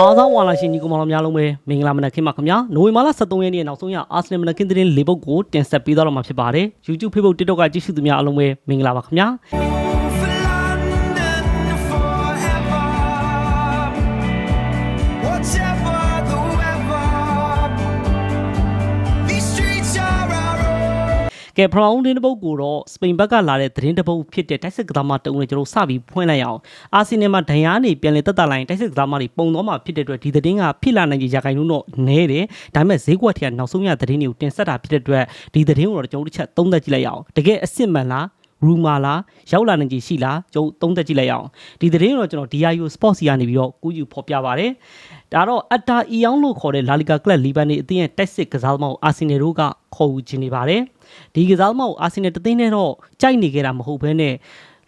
အားသောဝါလာရှင်ညီကောင်မတော်များလုံးပဲမင်္ဂလာမနက်ခင်းပါခင်ဗျာနိုဝင်ဘာလ23ရက်နေ့နောက်ဆုံးရအာဆင်နယ်မနက်ခင်းသတင်းလေးပုတ်ကိုတင်ဆက်ပေးတော့မှာဖြစ်ပါတယ် YouTube Facebook TikTok ကကြည့်ရှုသူများအားလုံးပဲမင်္ဂလာပါခင်ဗျာ ကဲပရောင်းတင်းတစ်ပုတ်ကိုတော့စပိန်ဘက်ကလာတဲ့သတင်းတစ်ပုတ်ဖြစ်တဲ့တိုက်စစ်ကစားမတုံးနဲ့ကျွန်တော်စပြီးဖွင့်လိုက်အောင်အာဆင်နယ်မှာဒဏ်ရာနေပြန်လည်တက်တာလိုက်တိုက်စစ်ကစားမတွေပုံသွားမှာဖြစ်တဲ့အတွက်ဒီသတင်းကဖြစ်လာနိုင်ကြရာခိုင်နှုန်းတော့နည်းတယ်ဒါပေမဲ့ဈေးကွက်ထက်ကနောက်ဆုံးရသတင်းတွေကိုတင်ဆက်တာဖြစ်တဲ့အတွက်ဒီသတင်းကိုတော့ကျွန်တော်တို့တစ်ချက်သုံးသပ်ကြည့်လိုက်အောင်တကယ်အစ်စ်မှန်လား ရူမာလာရောက်လာနိုင်ကြရှိလားကျုံသုံးသက်ကြည့်လိုက်အောင်ဒီသတင်းကိုတော့ကျွန်တော် DIU Sports စီကနေပြီးတော့ကူးယူဖော်ပြပါရတယ်ဒါတော့အတာအီယောင်းလို့ခေါ်တဲ့လာလီကာကလပ်လီဘန်နေအသင်းရဲ့တက်စစ်ကစားသမားကိုအာဆင်နယ်တို့ကခေါ်ယူခြင်းနေပါတယ်ဒီကစားသမားကိုအာဆင်နယ်တသိန်းနဲ့တော့ကြိုက်နေကြတာမဟုတ်ဘဲနဲ့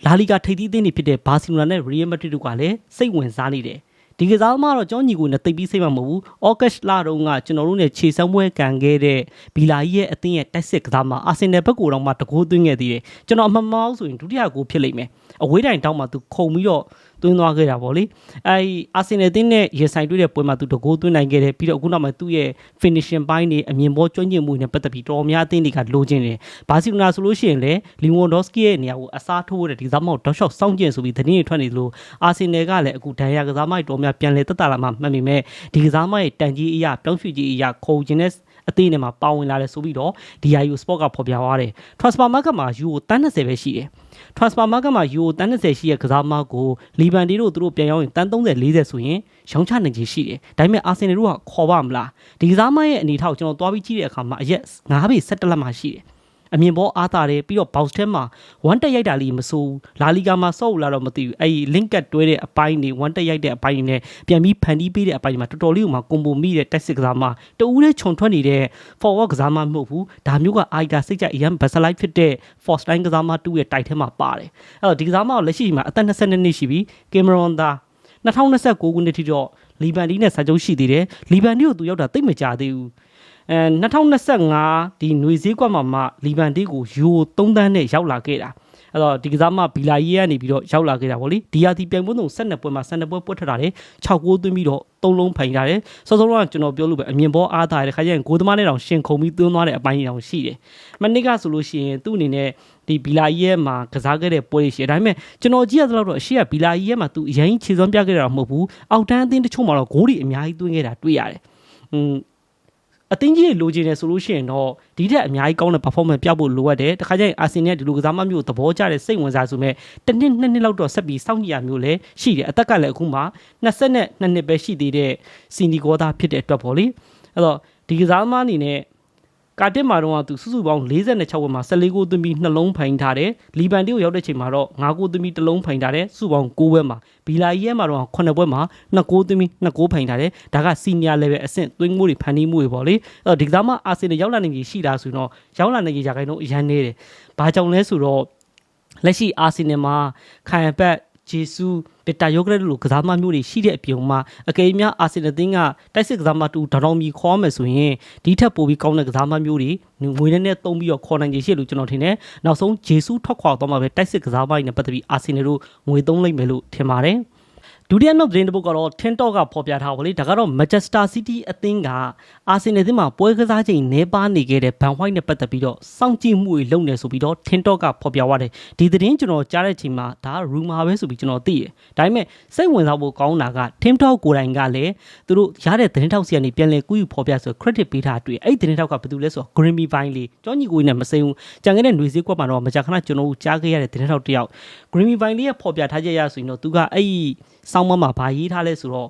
လာလီကာထိပ်သီးအသင်းတွေဖြစ်တဲ့ဘာစီလိုနာနဲ့ရီယယ်မက်ဒရစ်တို့ကလည်းစိတ်ဝင်စားနေတယ် ဒီကစားသမားတော့ကျောင်းညီကိုနဲ့တိတ်ပြီးစိတ်မမဟုတ်ဘူး။အော့ဂတ်လတုန်းကကျွန်တော်တို့နဲ့ခြေစမ်းပွဲကန်ခဲ့တဲ့ဘီလာကြီးရဲ့အသင်းရဲ့တိုက်စစ်ကစားမှာအာဆင်နယ်ဘက်ကိုတော့မှတကိုးသွင်းခဲ့သေးတယ်။ကျွန်တော်အမှန်မောင်းဆိုရင်ဒုတိယကိုဖြစ်လိမ့်မယ်။အဝေးတိုင်တောင်းမှသူခုံပြီးတော့ သွင်းသွားခဲ့တာပေါ့လေ။အဲဒီအာဆင်နယ်အသင်းနဲ့ရင်ဆိုင်တွေ့တဲ့ပွဲမှာသူတကိုးသွင်းနိုင်ခဲ့တယ်ပြီးတော့အခုနောက်မှာသူ့ရဲ့ finishing ပိုင်းတွေအမြင်ပေါ်ကျွမ်းကျင်မှုတွေနဲ့ပတ်သက်ပြီးတော်တော်များအသင်းတွေကလိုချင်တယ်။ဘာစီလိုနာဆိုလို့ရှိရင်လည်းလီဝွန်ဒေါစကီရဲ့နေရာကိုအစားထိုးတဲ့ဒီဇာမောက်ဒေါက်ရှော့စောင့်ကျင်ဆိုပြီးသတင်းတွေထွက်နေသလိုအာဆင်နယ်ကလည်းအခုဒဏ်ရာကစားမတွေတော်များပြန်လဲတက်တာလာမှမှတ်မိမဲ့ဒီကစားမရဲ့တန်ကြီးအရာပြောင်းရွှေ့ကြီးအရာခုံခြင်းတဲ့ အသေးနဲ့မှာပါဝင်လာတယ်ဆိုပြီးတော့ DIU Sport ကဖော်ပြသွားတယ် Transfer Market မှာ Euro တန်း20ပဲရှိတယ် Transfer Market မှာ Euro တန်း20ရှိတဲ့ကစားမကိုလီဘန်ဒီတို့သူတို့ပြန်ရောက်ရင်တန်း30 40ဆိုရင်ရောင်းချနိုင်ခြင်းရှိတယ်ဒါပေမဲ့အာဆင်နယ်တို့ကခေါ်ပါမလားဒီကစားမရဲ့အနေထားကိုကျွန်တော်တွားပြီးကြည့်တဲ့အခါမှာအရက်9ပေ17လက်မှရှိတယ် အမြင်ပေါ်အားတာတယ်ပြီးတော့ box ထဲမှာ one တက်ရိုက်တာလေးမစိုးဘူးလာလီဂါမှာစော့လာတော့မသိဘူးအဲ့ဒီ link ကတ်တွဲတဲ့အပိုင်းတွေ one တက်ရိုက်တဲ့အပိုင်းတွေနဲ့ပြန်ပြီးဖန်တီးပေးတဲ့အပိုင်းတွေမှာတော်တော်လေးကိုမှကွန်ဘိုမိတဲ့တက်စစ်ကစားမတူဦးလေးခြုံထွက်နေတဲ့ forward ကစားမမဟုတ်ဘူးဒါမျိုးက Aida စိတ်ကြအရင် baseline ဖြစ်တဲ့ force line ကစားမတူရဲ့တိုက်ထဲမှာပါတယ်အဲ့တော့ဒီကစားမကိုလက်ရှိမှာအသက်22နှစ်ရှိပြီ Cameron သား2029ခုနှစ်ထိတော့လီဘန်ဒီနဲ့စာချုပ်ရှိသေးတယ်လီဘန်ဒီကိုသူရောက်တာတိတ်မကြသေးဘူး အဲ2025ဒီຫນွေဈေးကွက်မှာမှလီဘန်ဒီကိုယူ3တန်းနဲ့ရောက်လာခဲ့တာအဲ့တော့ဒီကစားမဘီလာကြီးကနေပြီးတော့ရောက်လာခဲ့တာဗောလေဒီယာတီပြိုင်ပွဲဆုံး12ပွဲမှာ12ပွဲပွတ်ထထားတယ်6ဂိုးသွင်းပြီးတော့3လုံးဖိုင်ထားတယ်စောစောကကျွန်တော်ပြောလို့ပဲအမြင်ပေါ်အားထားတယ်ခါကျရင်ဂိုးသမားနဲ့တောင်ရှင်ခုံပြီးသွင်းသွားတဲ့အပိုင်းတောင်ရှိတယ်မနစ်ကဆိုလို့ရှိရင်သူ့အနေနဲ့ဒီဘီလာကြီးရဲ့မှာကစားခဲ့တဲ့ပွဲတွေရှိတယ်ဒါပေမဲ့ကျွန်တော်ကြည့်ရသလောက်တော့အရှိကဘီလာကြီးရဲ့မှာသူအရင်ခြေစွမ်းပြခဲ့တာတော့မဟုတ်ဘူးအောက်တန်းအသင်းတချို့မှာတော့ဂိုးတွေအများကြီးသွင်းခဲ့တာတွေ့ရတယ်อืม အသင်းကြီးတွေလိုချင်တယ်ဆိုလို့ရှိရင်တော့ဒီထက်အများကြီးကောင်းတဲ့ performance ပြဖို့လိုအပ်တယ်တခါကျရင်အာဆင်နယ်ဒီလိုကစားမမျိုးသဘောကျတဲ့စိတ်ဝင်စားဆိုမဲ့တစ်နှစ်နှစ်နှစ်လောက်တော့ဆက်ပြီးစောင့်ကြည့်ရမျိုးလည်းရှိတယ်အသက်ကလည်းအခုမှ22နှစ်ပဲရှိသေးတဲ့စီနီကောသားဖြစ်တဲ့အတွက်ပေါ့လေအဲ့တော့ဒီကစားမအနေနဲ့ ကာတစ်မာတော့ကသူစုစုပေါင်း46ဝက်မှာ14ဂိုးသွင်းပြီးနှလုံးဖိုင်ထားတယ်လီဘန်တီကိုရောက်တဲ့ချိန်မှာတော့9ဂိုးသွင်းပြီးတစ်လုံးဖိုင်ထားတယ်စုပေါင်း9ဝက်မှာဘီလာကြီးရဲ့မှာတော့9ဘွက်မှာ2ဂိုးသွင်းပြီး2ဂိုးဖိုင်ထားတယ်ဒါကစီနီယာ level အဆင့်သွင်းမှုတွေဖန်တီးမှုတွေပေါ့လေအဲ့တော့ဒီကစားမအာဆင်နယ်ရောက်လာနိုင်ကြီးရှိတာဆိုရင်တော့ရောက်လာနိုင်ကြီးရာခိုင်နှုန်းအရန်နေတယ်ဘာကြောင့်လဲဆိုတော့လက်ရှိအာဆင်နယ်မှာခိုင်ပတ် ဂျေဆူဗစ်တာယိုဂရက်လိုကစားမမျိုးတွေရှိတဲ့အပြင်မှာအကယ်၍များအာဆင်နယ်တင်းကတိုက်စစ်ကစားမတူဒေါတော်မီခေါ်မယ်ဆိုရင်ဒီထက်ပိုပြီးကောင်းတဲ့ကစားမမျိုးတွေငွေနဲ့နဲ့တုံးပြီးတော့ခေါ်နိုင်ကြရှိလို့ကျွန်တော်ထင်တယ်နောက်ဆုံးဂျေဆူထွက်ခွာသွားမှာပဲတိုက်စစ်ကစားမတွေနဲ့ပတ်သက်ပြီးအာဆင်နယ်တို့ငွေသုံးလိုက်မယ်လို့ထင်ပါတယ် ဒုတိယနောက်သတင်းတစ်ပုဒ်ကတော့ TikTok ကဖော်ပြထားပါလေဒါကတော့ Manchester City အသင်းကအာဆင်နယ်အသင်းမှာပွဲကစားချိန်နေပါနေခဲ့တဲ့ Van White နဲ့ပတ်သက်ပြီးတော့စောင့်ကြည့်မှုတွေလုပ်နေဆိုပြီးတော့ TikTok ကဖော်ပြသွားတယ်ဒီသတင်းကျွန်တော်ကြားတဲ့ချိန်မှာဒါ rumor ပဲဆိုပြီးကျွန်တော်သိတယ်ဒါပေမဲ့စိတ်ဝင်စားဖို့ကောင်းတာက TikTok ကိုယ်တိုင်ကလည်းသူတို့ရတဲ့သတင်းထောက်စီကနေပြန်လဲကူးယူဖော်ပြဆို credit ပေးထားတွေ့အဲ့ဒီသတင်းထောက်ကဘာတူလဲဆိုတော့ Grammy Vine လေးကြောင်းညီကိုကြီးနဲ့မစိမ်းဘူးကြံခဲ့တဲ့ຫນွေစည်းကွက်မှာတော့မကြာခဏကျွန်တော်တို့ကြားခဲ့ရတဲ့သတင်းထောက်တစ်ယောက် Grammy Vine လေးရဲ့ဖော်ပြထားချက်ရဆိုရင်တော့သူကအဲ့ဒီစောင်းမမှာဗာရေးထားလဲဆိုတော့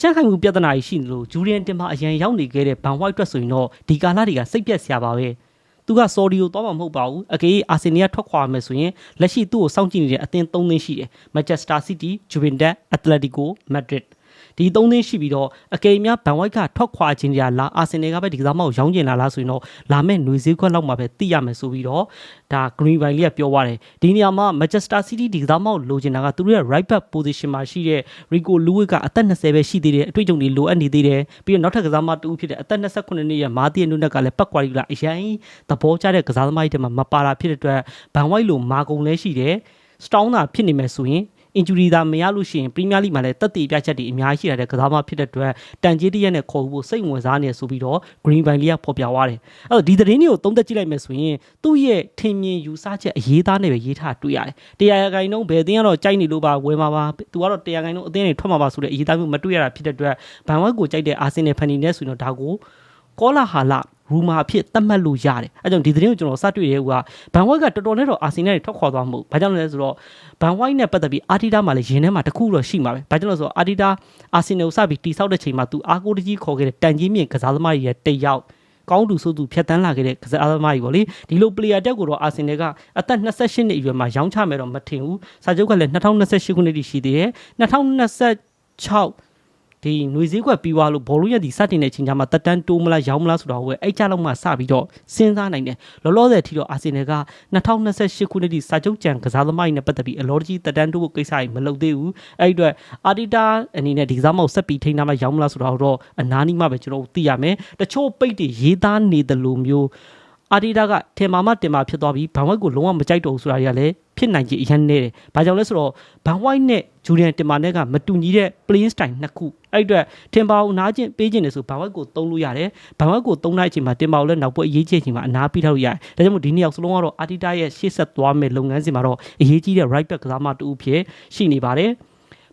ကြက်ခိုင်မှုပြဿနာကြီးရှိနေလို့ဂျူရီယန်တင်မှာအရင်ရောက်နေခဲ့တဲ့ဘန်ဝိုက်အတွက်ဆိုရင်တော့ဒီကာလတွေကစိတ်ပြက်စရာပါပဲသူကဆော်ဒီကိုသွားမှာမဟုတ်ပါဘူးအကေအာဆင်နီယာထွက်ခွာမယ်ဆိုရင်လက်ရှိသူ့ကိုစောင့်ကြည့်နေတဲ့အသင်း၃သင်းရှိတယ်မန်ချက်စတာစီးတီးဂျူဗင်တက်အက်တလက်တီကိုမက်ဒရစ် ဒီသုံးသင်းရှိပြီးတော့အကယ်များဘန်ဝိုက်ကထွက်ခွာခြင်းကြလားအာဆင်နယ်ကပဲဒီကစားမကိုရောင်းကျင်လာလားဆိုရင်တော့လာမဲ့ຫນွေဈေးခွက်လောက်မှာပဲသိရမယ်ဆိုပြီးတော့ဒါ Green Vine လေးကပြောသွားတယ်ဒီနေရာမှာ Manchester City ဒီကစားမကိုလိုချင်တာကသူတို့ရဲ့ right back position မှာရှိတဲ့ Rico Lewis ကအသက်20ပဲရှိသေးတယ်အတွေ့အကြုံတွေလိုအပ်နေသေးတယ်ပြီးတော့နောက်ထပ်ကစားမတူဖြစ်တဲ့အသက်28နှစ်ရဲ့မာတီယနုနက်ကလည်းပတ်ကွာရီလာအရင်သဘောကျတဲ့ကစားသမားတွေထဲမှာမပါတာဖြစ်တဲ့အတွက်ဘန်ဝိုက်လိုမာကုံလဲရှိတယ် strong တာဖြစ်နေမယ်ဆိုရင် injury သာမရလို့ရှိရင် Premier League မှာလည်းတက်တည်ပြချက်တွေအများကြီးရှိလာတဲ့ကစားမဖြစ်တဲ့အတွက်တန်ကြေးတစ်ရက်နဲ့ခေါ်ဖို့စိတ်ဝင်စားနေရဆိုပြီးတော့ Green Bay လေးကဖော်ပြသွားတယ်အဲ့တော့ဒီသတင်းတွေကိုသုံးသပ်ကြည့်လိုက်မယ်ဆိုရင်သူ့ရဲ့ထင်မြင်ယူဆချက်အရေးသားနဲ့ပဲရေးထားတွေ့ရတယ်တရားရဂိုင်နှုန်းဘယ်အသင်းကတော့ကြိုက်နေလို့ပါဝယ်မှာပါသူကတော့တရားဂိုင်နှုန်းအသင်းတွေထွက်မှာပါဆိုတဲ့အရေးသားမျိုးမတွေ့ရတာဖြစ်တဲ့အတွက်ဘန်ဝက်ကိုကြိုက်တဲ့အာဆင်နယ်ဖန်နေနဲ့ဆိုရင်တော့ဒါကိုကောလာဟာလာ ရူမာအဖြစ်သတ်မှတ်လို့ရတယ်အဲကြောင့်ဒီသတင်းကိုကျွန်တော်စတွေ့ရဲကဘန်ဝက်ကတော်တော်နဲ့တော့အာဆင်နယ်တွေထွက်ခွာသွားမှုဘာကြောင့်လဲဆိုတော့ဘန်ဝိုက်နဲ့ပတ်သက်ပြီးအာတီတာမှာလည်းရင်းထဲမှာတခုတော့ရှိမှာပဲဘာကြောင့်လဲဆိုတော့အာတီတာအာဆင်နယ်ကိုစပြီးတိဆောက်တဲ့ချိန်မှာသူအားကိုးတကြီးခေါ်ခဲ့တဲ့တန်ကြီးမြင့်ကစားသမားတွေရဲ့တယောက်ကောင်းသူဆိုသူဖြတ်တန်းလာခဲ့တဲ့ကစားသမားကြီးပေါ့လေဒီလို player တက်ကိုတော့အာဆင်နယ်ကအသက်28နှစ်အရွယ်မှာရောင်းချမယ်တော့မထင်ဘူးစာချုပ်ကလည်း2028ခုနှစ်ထိရှိသေးတယ်2026 ဒီຫນွေစည်းကွက်ပြီးသွားလို့ဘောလုံးရည်ဒီစတင်တဲ့ချိန်ကျမှတက်တန်းတိုးမလားရောင်းမလားဆိုတော့ဟိုအဲ့ကြလောက်မှစပြီးတော့စဉ်းစားနိုင်တယ်လောလောဆယ်ထိတော့အာဆင်နယ်က2028ခုနှစ်ထိစာချုပ်ကြံကစားသမားကြီးနဲ့ပတ်သက်ပြီးအလောတကြီးတက်တန်းတိုးဖို့ကိစ္စကြီးမလုပ်သေးဘူးအဲ့ဒီအတွက်အာတီတာအနေနဲ့ဒီကစားမောက်ဆက်ပြီးထိန်းထားမှရောင်းမလားဆိုတော့တော့အနားနီးမှပဲကျွန်တော်တို့သိရမယ်တချို့ပိတ်တွေရေးသားနေတယ်လို့မျိုးအာဒီတာကထင်မာမှတင်မာဖြစ်သွားပြီးဘန်ဝိုက်ကိုလုံးဝမကြိုက်တော့ဘူးဆိုတာတွေကလည်း ဖြစ်နိုင်ကြီးအရင်နေတယ်။ဘာကြောင့်လဲဆိုတော့ဘန်ဝိုက်နဲ့ဂျူလီယန်တင်မာနဲ့ကမတူညီတဲ့ playing style နှစ်ခုအဲ့ဒီအတွက်ထင်ပါကိုနားချင်းပေးခြင်းတယ်ဆိုဘန်ဝိုက်ကိုသုံးလို့ရတယ်။ဘန်ဝိုက်ကိုသုံးတဲ့အချိန်မှာတင်ပါကိုလည်းနောက်ပွဲအရေးကြီးအချိန်မှာအနားပေးထားလို့ရတယ်။ဒါကြောင့်မို့ဒီနှစ်ယောက်စလုံးကတော့အာဒီတာရဲ့ရှေ့ဆက်သွားမဲ့လုပ်ငန်းစဉ်မှာတော့အရေးကြီးတဲ့ right back ကစားမတူဖြစ်ရှိနေပါတယ်။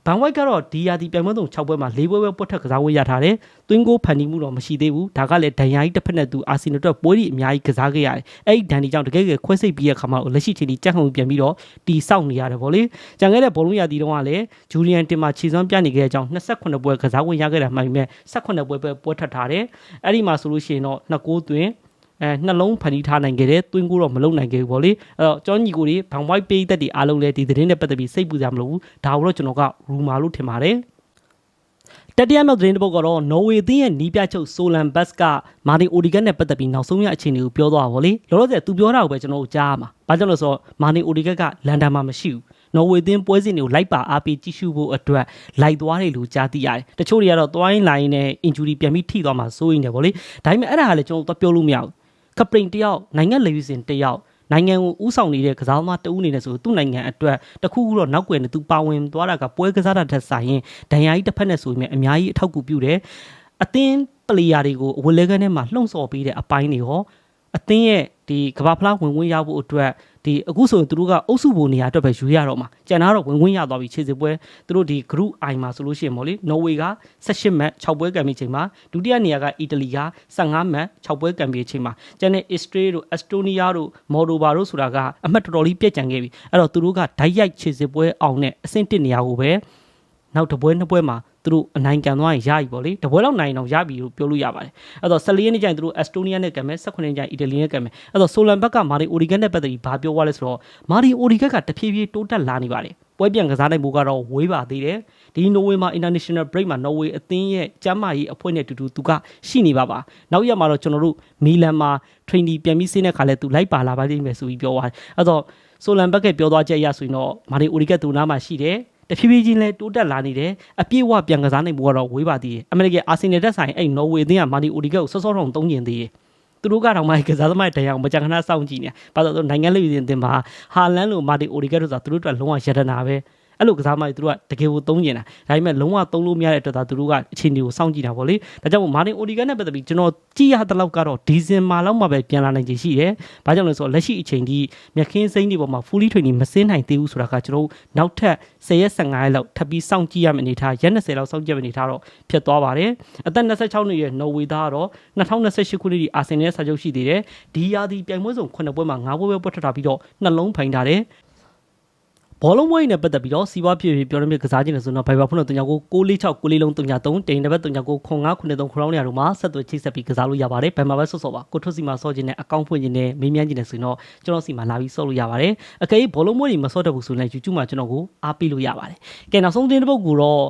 ဘန်ဝိုက်ကတော့ဒီယာဒီပြိုင်ပွဲသုံး6ပွဲမှာ၄ပွဲပဲပွတ်ထက်ကစားဝေးရထားတယ်။သွင်းကိုဖန်တီးမှုတော့မရှိသေးဘူး။ဒါကလည်းဒဏ်ရာကြီးတစ်ဖက်နဲ့သူအာဆီနယ်အတွက်ပွဲတွေအများကြီးကစားခဲ့ရတယ်။အဲ့ဒီဒဏ်ဒီကြောင့်တကယ်ကခွဲစိတ်ပြီးတဲ့ခါမှာလက်ရှိချိန်ကြီးကြက်ခုံပြန်ပြီးတော့တီဆောက်နေရတယ်ဗောလေ။ကြံခဲ့တဲ့ဘောလုံးယာဒီတုန်းကလည်းဂျူလီယန်တင်မှာခြေစွမ်းပြနေခဲ့တဲ့အကြောင်း28ပွဲကစားဝင်ရခဲ့တာမှန်ပေမဲ့18ပွဲပဲပွဲထက်ထားတယ်။အဲ့ဒီမှာဆိုလို့ရှိရင်တော့2ဂိုးသွင်း အဲနှလုံးဖန်တီးထားနိုင်ခဲ့တယ်တွင်းကိုတော့မလုံနိုင်ခဲ့ဘူးဗောလေအဲ့တော့ကျောင်းညီကိုတွေဘန်ဝိုက်ပေးသက်တွေအားလုံးလည်းဒီသတင်းနဲ့ပတ်သက်ပြီးစိတ်ပူကြမလို့ဘူးဒါကိုတော့ကျွန်တော်ကရူမာလို့ထင်ပါတယ်တတိယမြောက်သတင်းတစ်ပုဒ်ကတော့နော်ဝေသင်းရဲ့နီးပြချုပ်ဆိုလန်ဘတ်ကမာတင်အိုဒီဂတ်နဲ့ပတ်သက်ပြီးနောက်ဆုံးရအခြေအနေကိုပြောသွားတာဗောလေလောလောဆယ်သူပြောတာကိုပဲကျွန်တော်တို့ကြားရမှာဘာကြောင့်လဲဆိုတော့မာတင်အိုဒီဂတ်ကလန်ဒန်မှာမရှိဘူးနော်ဝေသင်းပွဲစဉ်တွေကိုလိုက်ပါအားပေးကြည့်ရှုဖို့အတွက်လိုက်သွားတယ်လို့ကြားသိရတယ်တချို့တွေကတော့သွားရင်းလာရင်းနဲ့ injury ပြန်ပြီးထိသွားမှာစိုးရိမ်တယ်ဗောလေဒါပေမဲ့အဲ့ဒါကလည်းကျွန်တော်တို့ပြောလို့မရဘူး ကပရိန်တယောက်နိုင်ငံလေယူစင်တယောက်နိုင်ငံကိုဥဆောင်နေတဲ့ကစားသမားတဦးအနေနဲ့ဆိုသူ့နိုင်ငံအတွက်တခုခုတော့နောက်ွယ်နဲ့သူပါဝင်သွားတာကပွဲကစားတာတက်ဆိုင်ရင်ဒဏ်ရာကြီးတစ်ဖက်နဲ့ဆိုရင်အများကြီးအထောက်အကူပြုတယ်အသင်းပလေယာတွေကိုအဝလဲကန်းထဲမှာလှုံ့ဆော်ပေးတဲ့အပိုင်းတွေရောအသင်းရဲ့ဒီကဘာဖလားဝင်ဝင်ရဖို့အတွက် ဒီအခုဆိုရင်သူတို့ကအုပ်စုဘုံနေရာအတွက်ပဲယူရတော့မှာကျန်တာတော့ဝင်ဝင်ရသွားပြီခြေစစ်ပွဲသူတို့ဒီ group I မှာဆိုလို့ရှိရင်ဗောလေနော်ဝေက18မှတ်6ပွဲကံပြီးချိန်မှာဒုတိယနေရာကအီတလီက15မှတ်6ပွဲကံပြီးချိန်မှာကျန်တဲ့ Israel တို့ Estonia တို့ Moldova တို့ဆိုတာကအမှတ်တော်တော်လေးပြည့်ကြံခဲ့ပြီအဲ့တော့သူတို့ကဓာတ်ရိုက်ခြေစစ်ပွဲအောင်နဲ့အဆင့်1နေရာကိုပဲ နောက်တစ်ပွဲနှစ်ပွဲမှာသူတို့အနိုင်ကန်သွားရင်ရပြီပေါ့လေတပွဲလောက်နိုင်အောင်ရပြီလို့ပြောလို့ရပါတယ်အဲ့တော့14ရက်နေ့ကျရင်သူတို့အက်စတိုးနီးယားနဲ့ကန်မယ်18ရက်နေ့ကျရင်အီတလီနဲ့ကန်မယ်အဲ့တော့ဆိုလန်ဘက်ကမာရီအိုရီဂတ်နဲ့ပတ်သက်ပြီးဘာပြောသွားလဲဆိုတော့မာရီအိုရီဂတ်ကတဖြည်းဖြည်းတိုးတက်လာနေပါတယ်ပွဲပြန်ကစားနိုင်မှုကတော့ဝေးပါသေးတယ်ဒီနိုဝေမှာ international break မှာ Norway အသင်းရဲ့ကျမ်းမာရေးအဖွဲ့နဲ့အတူတူသူကရှိနေပါပါနောက်ရက်မှာတော့ကျွန်တော်တို့မီလန်မှာ training ပြန်ပြီးဆင်းတဲ့ခါလဲသူလိုက်ပါလာပါလိမ့်မယ်ဆိုပြီးပြောသွားတယ်အဲ့တော့ဆိုလန်ဘက်ကပြောသွားချက်အရဆိုရင်တော့မာရီအိုရီဂတ်သူနားမှာရှိတယ် တဖြည်းဖြည်းချင်းလဲတိုးတက်လာနေတယ်အပြည့်အဝပြန်ကစားနိုင်မှုကတော့ဝေးပါသေးတယ်အမေရိကန်အာဆင်နယ်တက်ဆိုင်အဲ့နော်ဝေအသင်းကမာနီအိုဒီဂတ်ကိုစောစောထုံသုံးကျင်သေးတယ်သူတို့ကတော့မှကစားသမားတရားကိုမကြံခဏစောင့်ကြည့်နေဘာလို့လဲနိုင်ငံလူရင်းတင်ပါဟာလန်လိုမာတီအိုဒီဂတ်တို့ဆိုတာသူတို့အတွက်လုံးဝရတနာပဲ အဲ့လိုကစားမတွေသူတို့ကတကယ်ကိုသုံးကျင်တာဒါပေမဲ့လုံးဝသုံးလို့မရတဲ့အတွက်သာသူတို့ကအခြေအနေကိုစောင့်ကြည့်တာပေါ့လေဒါကြောင့်မာတင်အိုဒီဂတ်နဲ့ပတ်သက်ပြီးကျွန်တော်ကြည့်ရတဲ့လောက်ကတော့ဒီဇင်မာလောက်မှပဲပြန်လာနိုင်ခြေရှိတယ်ဘာကြောင့်လဲဆိုတော့လက်ရှိအချိန်ဒီမြက်ခင်းစိမ့်တွေပေါ်မှာ fully training မစင်းနိုင်သေးဘူးဆိုတာကကျွန်တော်တို့နောက်ထပ်10ရက်15ရက်လောက်ထပ်ပြီးစောင့်ကြည့်ရမယ့်အနေထားရက်20လောက်စောင့်ကြည့်ရမယ့်အနေထားတော့ဖြစ်သွားပါတယ်အသက်26နှစ်အရွယ်နော်ဝေသားကတော့2028ခုနှစ်ဒီအာဆင်နယ်စာချုပ်ရှိသေးတယ်ဒီယာဒီပြိုင်ပွဲဆောင်9ပွဲမှာ9ပွဲပဲပွတ်ထထားပြီးတော့နှလုံးဖိုင်ထားတယ် ဘောလုံးပွဲနဲ့ပတ်သက်ပြီးတော့စီးပွားဖြစ်ဖြစ်ပြောရမယ့်ကစားခြင်းတွေဆိုတော့ Viber ဖုန်းတော့39ကို646 6လေးလုံး39တိန်တစ်ပတ်39ခွန်9 93ခရောင်းနေရတော့မှာဆက်သွယ်ချိတ်ဆက်ပြီးကစားလို့ရပါတယ်ဘယ်မှာပဲဆော့ဆော့ပါကိုထွတ်စီမှာဆော့ခြင်းနဲ့အကောင့်ဖွင့်ခြင်းနဲ့မေးမြန်းခြင်းနဲ့ဆိုရင်တော့ကျွန်တော်စီမှာလာပြီးဆော့လို့ရပါတယ်အကယ်၍ဘောလုံးပွဲတွေမဆော့တတ်ဘူးဆိုရင် YouTube မှာကျွန်တော်ကိုအားပေးလို့ရပါတယ်ကဲနောက်ဆုံးသတင်းတစ်ပုဒ်ကိုတော့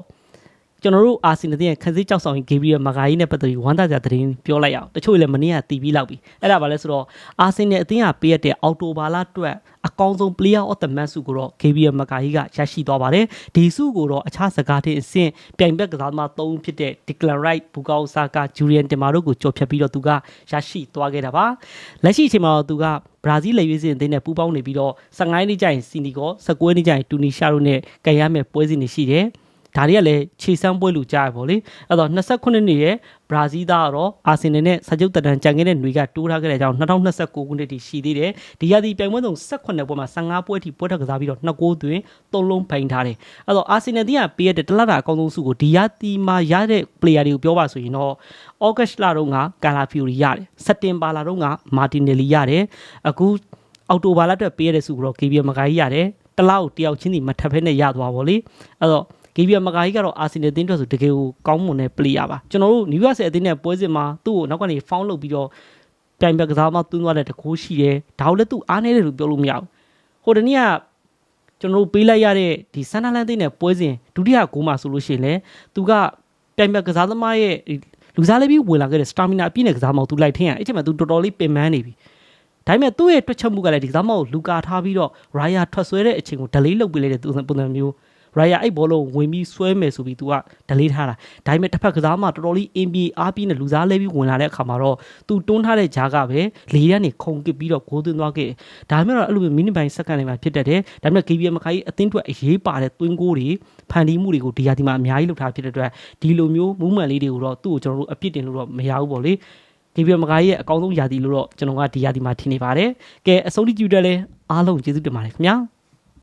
ကျွန်တော်တို့အာဆင်နယ်ရဲ့ခန်းစည်းကြောက်ဆောင်ရင်ဂေဘရီယယ်မဂါယီနဲ့ပတ်သက်ပြီးဝမ်းသာကြသတင်းပြောလိုက်အောင်တချို့လည်းမနေ့ကတီးပြီးလောက်ပြီအဲ့ဒါဘာလဲဆိုတော့အာဆင်နယ်အသင်းကပေးရတဲ့အော်တိုဘာလာအတွက်အကောင်းဆုံး player of the match ဆုကိုတော့ဂေဘရီယယ်မဂါယီကရရှိသွားပါတယ်ဒီဆုကိုတော့အခြားစကားတဲ့အဆင့်ပြိုင်ဘက်ကစားသမား၃ဦးဖြစ်တဲ့ Declan Rice ဘူကာအိုဆာကာဂျူရီယန်တင်မာတို့ကိုကြော်ဖြတ်ပြီးတော့သူကရရှိသွားခဲ့တာပါလက်ရှိအချိန်မှာတော့သူကဘရာဇီးလက်ရွေးစင်အသင်းနဲ့ပူးပေါင်းနေပြီးတော့15နှစ်ကျရင်စီနီဂေါ19နှစ်ကျရင်တူနီရှာတို့နဲ့ကြံရမယ့်ပွဲစဉ်တွေရှိတယ် ဒါတွေကလည်းခြေစမ်းပွဲလူကြားရပါလေအဲ့တော့29နှစ်ရဲ့ဘရာဇီးသားကတော့အာဆင်နယ်နဲ့စာချုပ်တက်တန်ကြံခဲ့တဲ့ຫນွေကတိုးထားခဲ့တဲ့အကြောင်း2029ခုနှစ်ထိရှိသေးတယ်ဒီရာသီပြိုင်ပွဲဆုံး18ပွဲမှာ15ပွဲထိပွဲထွက်ကစားပြီးတော့2ဂိုးသွင်း3လုံးပိုင်ထားတယ်အဲ့တော့အာဆင်နယ်တင်းကပေးရတဲ့တလတာအကောင်းဆုံးစုကိုဒီရာသီမှာရတဲ့ player တွေကိုပြောပါဆိုရင်တော့ August လတုန်းကကာလာဖီယိုရီရတယ်စက်တင်ဘာလတုန်းကမာတင်နယ်လီရတယ်အခုအောက်တိုဘာလအတွက်ပေးရတဲ့စုကိုတော့ KBM မဂိုင်းရတယ်တလောက်တယောက်ချင်းစီမထပ်ဖဲနဲ့ရသွားပါဗောလေအဲ့တော့ ဂေဘီယာမဂါကြီးကတော့အာဆင်နယ်အသင်းအတွက်ဆိုတကယ်ကိုကောင်းမွန်တဲ့ player ပါကျွန်တော်တို့နယူကာဆယ်အသင်းနဲ့ပွဲစဉ်မှာသူ့ကိုနောက်ကနေ foul လုပ်ပြီးတော့ပြိုင်ဘက်ကစားမှသွင်းသွားတဲ့တကူရှိတယ်ဒါကိုလည်းသူအားနေတယ်လို့ပြောလို့မရဘူးဟိုတနေ့ကကျွန်တော်တို့ပေးလိုက်ရတဲ့ဒီဆန်နာလန်အသင်းနဲ့ပွဲစဉ်ဒုတိယဂိုးမှာဆိုလို့ရှိရင်လည်းသူကပြိုင်ဘက်ကစားသမားရဲ့ဒီလူစားလေးပြီးဝင်လာခဲ့တဲ့ stamina အပြည့်နဲ့ကစားမအောင်သူလိုက်ထင်းရအဲ့ချိန်မှာသူတော်တော်လေးပင်ပန်းနေပြီဒါပေမဲ့သူ့ရဲ့တွက်ချက်မှုကလည်းဒီကစားမကိုလူကာထားပြီးတော့ Raya ထွက်ဆွဲတဲ့အချိန်ကို delay လုပ်ပေးလိုက်တဲ့ပုံစံမျိုး ရိုင်ယာအဲ့ဘောလုံးဝင်ပြီးဆွဲမယ်ဆိုပြီး तू ကဒလေးထားတာဒါပေမဲ့တစ်ဖက်ကစားမှတော်တော်လေး NBA အားပြီးနဲ့လူစားလဲပြီးဝင်လာတဲ့အခါမှာတော့ तू တွန်းထားတဲ့ဂျားကပဲလေရကနေခုန်ကစ်ပြီးတော့ဂိုးသွင်းသွားခဲ့တယ်ဒါပေမဲ့တော့အဲ့လိုမျိုးမိနစ်ပိုင်းစက္ကန့်တွေမှာဖြစ်တတ်တယ်ဒါပေမဲ့ KBM မခိုင်အသင်းအတွက်အရေးပါတဲ့သွင်းဂိုးတွေဖန်တီးမှုတွေကိုဒီရာဒီမှာအများကြီးလုပ်ထားဖြစ်တဲ့အတွက်ဒီလိုမျိုး movement လေးတွေကိုတော့သူ့ကိုကျွန်တော်တို့အပြစ်တင်လို့တော့မရဘူးပေါ့လေဒီပြမကားရဲ့အကောင်းဆုံးယာတီလို့တော့ကျွန်တော်ကဒီယာတီမှာထင်နေပါတယ်။ကဲအဆုံးထိကြည့်တက်လဲအားလုံးကျေးဇူးတင်ပါတယ်ခင်ဗျာ။